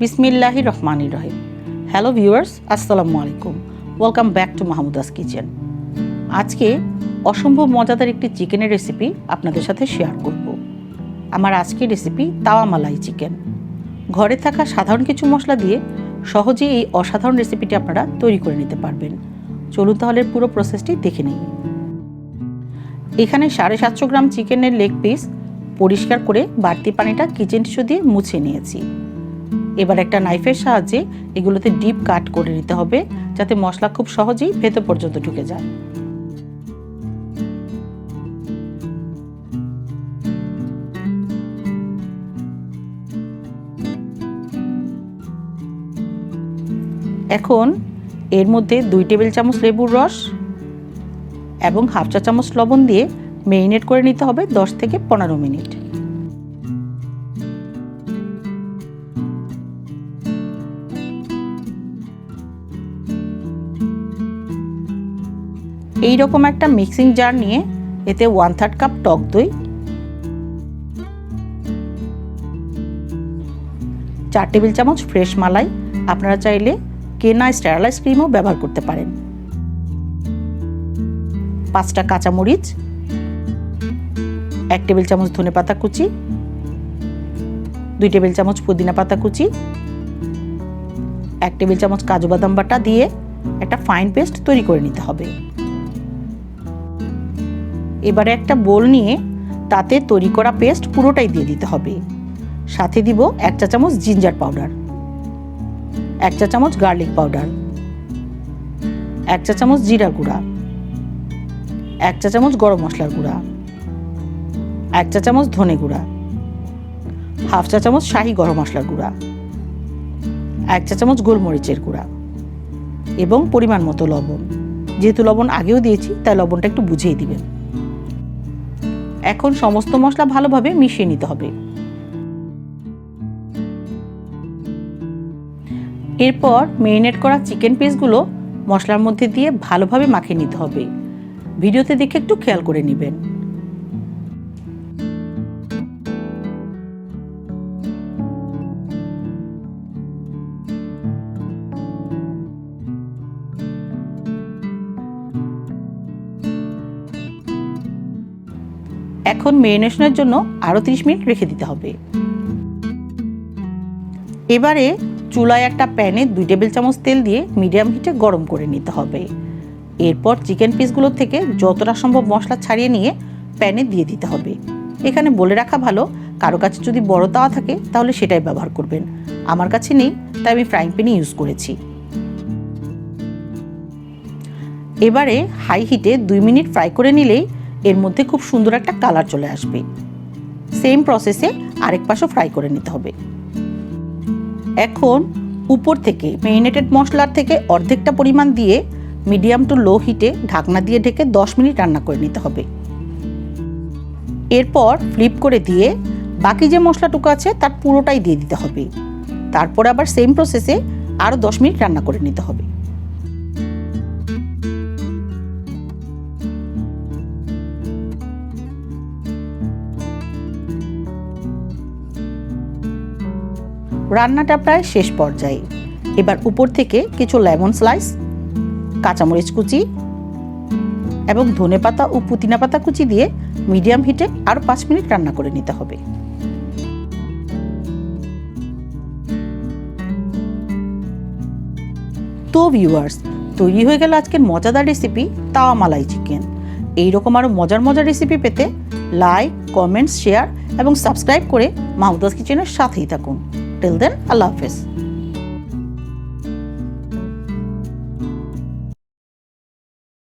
বিসমিল্লাহি রহমানি রহিম। Hello viewers, আসসালামু আলাইকুম। Welcome back to Mahmuda's kitchen. আজকে অসম্ভব মজাদার একটি চিকেনের রেসিপি আপনাদের সাথে শেয়ার করব। আমার আজকের রেসিপি তাওয়া মালাই চিকেন। ঘরে থাকা সাধারণ কিছু মশলা দিয়ে সহজেই এই অসাধারণ রেসিপিটি আপনারা তৈরি করে নিতে পারবেন। চলুন তাহলে পুরো প্রসেসটি দেখে নিই। এখানে সাড়ে সাতশো গ্রাম চিকেনের লেগ পিস পরিষ্কার করে বাড়তি পানিটা কিচেন টিস্যু দিয়ে মুছে নিয়েছি। এবার একটা নাইফের সাহায্যে এগুলোতে ডিপ কাট করে নিতে হবে যাতে মশলা খুব সহজেই ভেতর পর্যন্ত ঢুকে যায়। এখন এর মধ্যে দুই টেবিল চামচ লেবুর রস এবং হাফ চা চামচ লবণ দিয়ে মেরিনেট করে নিতে হবে দশ থেকে পনেরো মিনিট। এই রকম একটা মিক্সিং জার নিয়ে এতে ওয়ান থার্ড কাপ টক দই, চার টেবিল চামচ ফ্রেশ মালাই, আপনারা চাইলে কেনা স্টেরালাইজ ক্রিমও ব্যবহার করতে পারেন। পাঁচটা কাঁচামরিচ, এক টেবিল চামচ ধনে পাতা কুচি, দুই টেবিল চামচ পুদিনা পাতা কুচি, এক টেবিল চামচ কাজু বাদাম বাটা দিয়ে একটা ফাইন পেস্ট তৈরি করে নিতে হবে। এবারে একটা বোল নিয়ে তাতে তৈরি করা পেস্ট পুরোটাই দিয়ে দিতে হবে। সাথে দিব এক চা চামচ জিঞ্জার পাউডার, এক চা চামচ গার্লিক পাউডার, এক চা চামচ জিরা গুঁড়া, এক চা চামচ গরম মশলার গুঁড়া, এক চা চামচ ধনে গুঁড়া, হাফ চা চামচ শাহি গরম মশলার গুঁড়া, এক চা চামচ গোলমরিচের গুঁড়া এবং পরিমাণ মতো লবণ। যেহেতু লবণ আগেও দিয়েছি, তাই লবণটা একটু বুঝিয়ে দিবেন। এখন সমস্ত মশলা ভালোভাবে মিশিয়ে নিতে হবে। এরপর মেরিনেট করা চিকেন পিসগুলো মশলার মধ্যে দিয়ে ভালোভাবে মাখিয়ে নিতে হবে। ভিডিওতে দেখে একটু খেয়াল করে নেবেন। এখন মেরিনেশনের জন্য আরও 30 মিনিট রেখে দিতে হবে। এবারে চুলায় একটা প্যানে দুই টেবিল চামচ তেল দিয়ে মিডিয়াম হিটে গরম করে নিতে হবে। এরপর চিকেন পিসগুলো থেকে যতটা সম্ভব মশলা ছাড়িয়ে নিয়ে প্যানে দিয়ে দিতে হবে। এখানে বলে রাখা ভালো, কারও কাছে যদি বড় তাওয়া থাকে তাহলে সেটাই ব্যবহার করবেন। আমার কাছে নেই, তাই আমি ফ্রাইং প্যানই ইউজ করেছি। এবারে হাই হিটে দুই মিনিট ফ্রাই করে নিলেই এর মধ্যে খুব সুন্দর একটা কালার চলে আসবে। সেম প্রসেসে আরেক পাশও ফ্রাই করে নিতে হবে। এখন উপর থেকে মেরিনেটেড মশলার থেকে অর্ধেকটা পরিমাণ দিয়ে মিডিয়াম টু লো হিটে ঢাকনা দিয়ে ঢেকে দশ মিনিট রান্না করে নিতে হবে। এরপর ফ্লিপ করে দিয়ে বাকি যে মশলাটুকু আছে তার পুরোটাই দিয়ে দিতে হবে। তারপর আবার সেম প্রসেসে আরও দশ মিনিট রান্না করে নিতে হবে। রান্নাটা প্রায় শেষ পর্যায়ে। এবার উপর থেকে কিছু লেমন স্লাইস, কাঁচামরিচ কুচি এবং ধনে পাতা ও পুদিনা পাতা কুচি দিয়ে মিডিয়াম হিটে আরও পাঁচ মিনিট রান্না করে নিতে হবে। তো ভিউয়ার্স তৈরি হয়ে গেল আজকের মজাদার রেসিপি তাওয়া মালাই চিকেন এইরকম আরও মজার মজার রেসিপি পেতে লাইক কমেন্টস শেয়ার এবং সাবস্ক্রাইব করে মাহমুদাস কিচেনের সাথেই থাকুন। till then allah hafiz.